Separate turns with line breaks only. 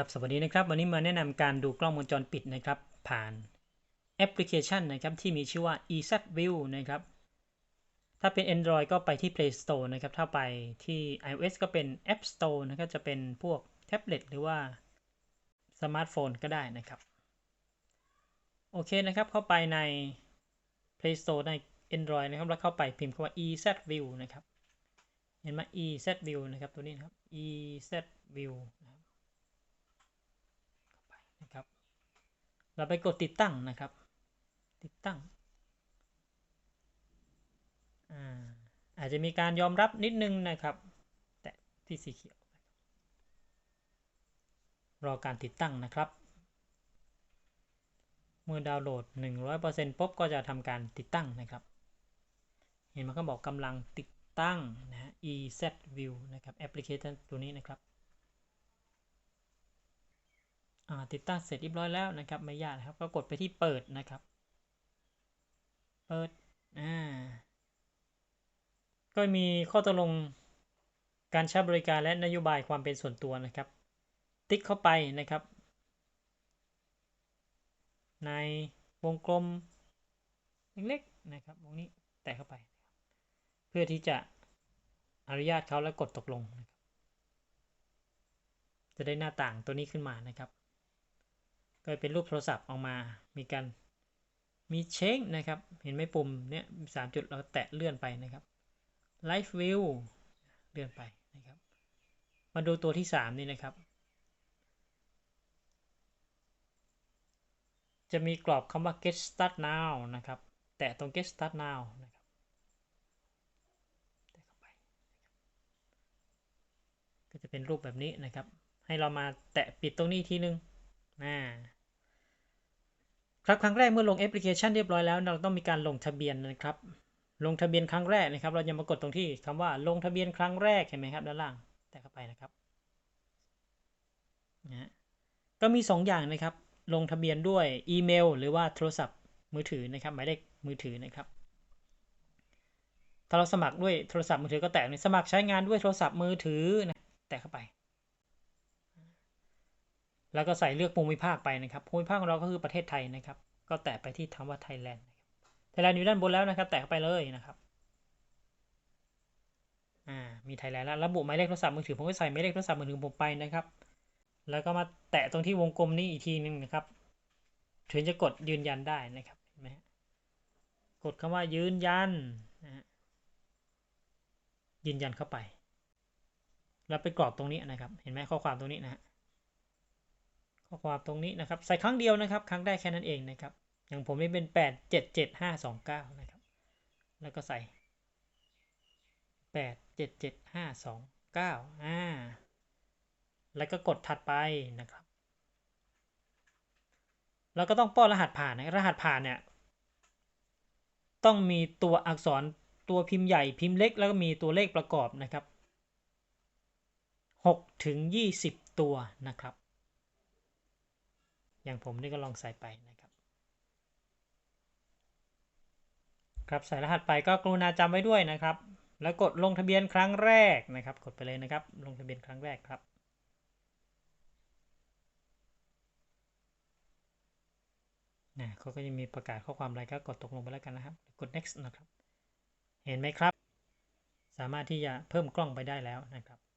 ครับสวัสดีนะครับ วันนี้มาแนะนำการดูกล้องวงจรปิดนะครับ ผ่านแอปพลิเคชันนะครับที่มีชื่อว่า EZView นะครับ ถ้าเป็น Android ก็ไปที่ Play Store นะครับ ถ้าไปที่ iOS ก็เป็น App Store นะครับจะเป็นพวกแท็บเล็ตหรือว่าสมาร์ทโฟนก็ได้นะครับ โอเคนะครับ เข้าไปใน Play Store ใน Android นะครับ แล้วเข้าไปพิมพ์คำว่า EZView นะครับ เห็นไหม EZView นะครับ ตัวนี้นะครับ EZView ะครับ นะครับ เราไปกดติดตั้งนะครับ ติดตั้งอาอาจจะมีการยอมรับนิดนึงนะครับ แตะที่สีเขียว รอการติดตั้งนะครับ เมื่อดาวน์โหลด 100%ปุ๊บก็จะทำการติดตั้งนะครับ เห็นมันก็บอกกำลังติดตั้งนะฮะ EZView นะครับแอปพลิเคชันตัวนี้นะครับ ติดตั้งเสร็จเรียบร้อยแล้วนะครับไม่ยากนะครับ ก็กดไปที่เปิดนะครับ เปิดอ่าก็มีข้อตกลงการใช้บริการและนโยบายความเป็นส่วนตัวนะครับ ติ๊กเข้าไปนะครับ ในวงกลมเล็กๆนะครับวงนี้แตะเข้าไป เพื่อที่จะอนุญาตเขาแล้วกดตกลงนะครับจะได้หน้าต่างตัวนี้ขึ้นมานะครับ ก็เป็นรูปโทรศัพท์ออกมา มีการมีเช็คนะครับ เห็นไหมปุ่มเนี่ยสามจุดเราแตะเลื่อนไปนะครับ Live View เลื่อนไปนะครับ มาดูตัวที่สามนี่นะครับ จะมีกรอบคำว่า get start now นะครับ แตะตรง get start now นะครับแตะเข้าไป ก็จะเป็นรูปแบบนี้นะครับ ให้เรามาแตะปิดตรงนี้ทีนึง นะครับครั้งแรกเมื่อลงแอปพลิเคชันเรียบร้อยแล้ว เราต้องมีการลงทะเบียนนะครับ ลงทะเบียนครั้งแรกนะครับ เราจะมากดตรงที่คำว่าลงทะเบียนครั้งแรกเห็นไหมครับด้านล่างแตะเข้าไปนะครับนะก็มี 2 อย่างนะครับ ลงทะเบียนด้วยอีเมล หรือว่าโทรศัพท์มือถือนะครับหมายเลขมือถือนะครับ ถ้าเราสมัครด้วยโทรศัพท์มือถือก็แตะในสมัครใช้งานด้วยโทรศัพท์มือถือนะแตะเข้าไป แล้วก็ใส่เลือกภูมิภาคไปนะครับ ภูมิภาคของเราก็คือประเทศไทยนะครับ ก็แตะไปที่คำว่าไทยแลนด์ไทยแลนด์อยู่ด้านบนแล้วนะครับ แตะไปเลยนะครับ อ่า มีไทยแลนด์แล้ว ระบุหมายเลขโทรศัพท์มือถือ ผมก็ใส่หมายเลขโทรศัพท์มือถือผมไปนะครับ แล้วก็มาแตะตรงที่วงกลมนี้อีกทีนึงนะครับ ถึงจะกดยืนยันได้นะครับ เห็นไหมกดคำว่ายืนยันนะฮะยืนยันเข้าไป แล้วไปกรอกตรงนี้นะครับ เห็นไหมข้อความตรงนี้นะฮะ ข้อความตรงนี้นะครับ ใส่ครั้งเดียวนะครับ ครั้งแรกแค่นั้นเองนะครับ อย่างผมนี่เป็นแปดเจ็ดเจ็ดห้าสองเก้านะครับ แล้วก็ใส่แปดเจ็ดเจ็ดห้าสองเก้าอ่าแล้วก็กดถัดไปนะครับแล้วก็ต้องป้อนรหัสผ่านนะรหัสผ่านเนี่ย ต้องมีตัวอักษรตัวพิมพ์ใหญ่พิมพ์เล็ก แล้วก็มีตัวเลขประกอบนะครับ6ถึง20 ตัวนะครับ อย่างผมนี่ก็ลองใส่ไปนะครับ ครับใส่รหัสไปก็กรุณาจำไว้ด้วยนะครับ แล้วกดลงทะเบียนครั้งแรกนะครับ กดไปเลยนะครับ ลงทะเบียนครั้งแรกครับนะเขาก็จะมีประกาศข้อความอะไรก็กดตกลงไปแล้วกันนะครับ กด next นะครับ เห็นไหมครับ สามารถที่จะเพิ่มกล้องไปได้แล้วนะครับ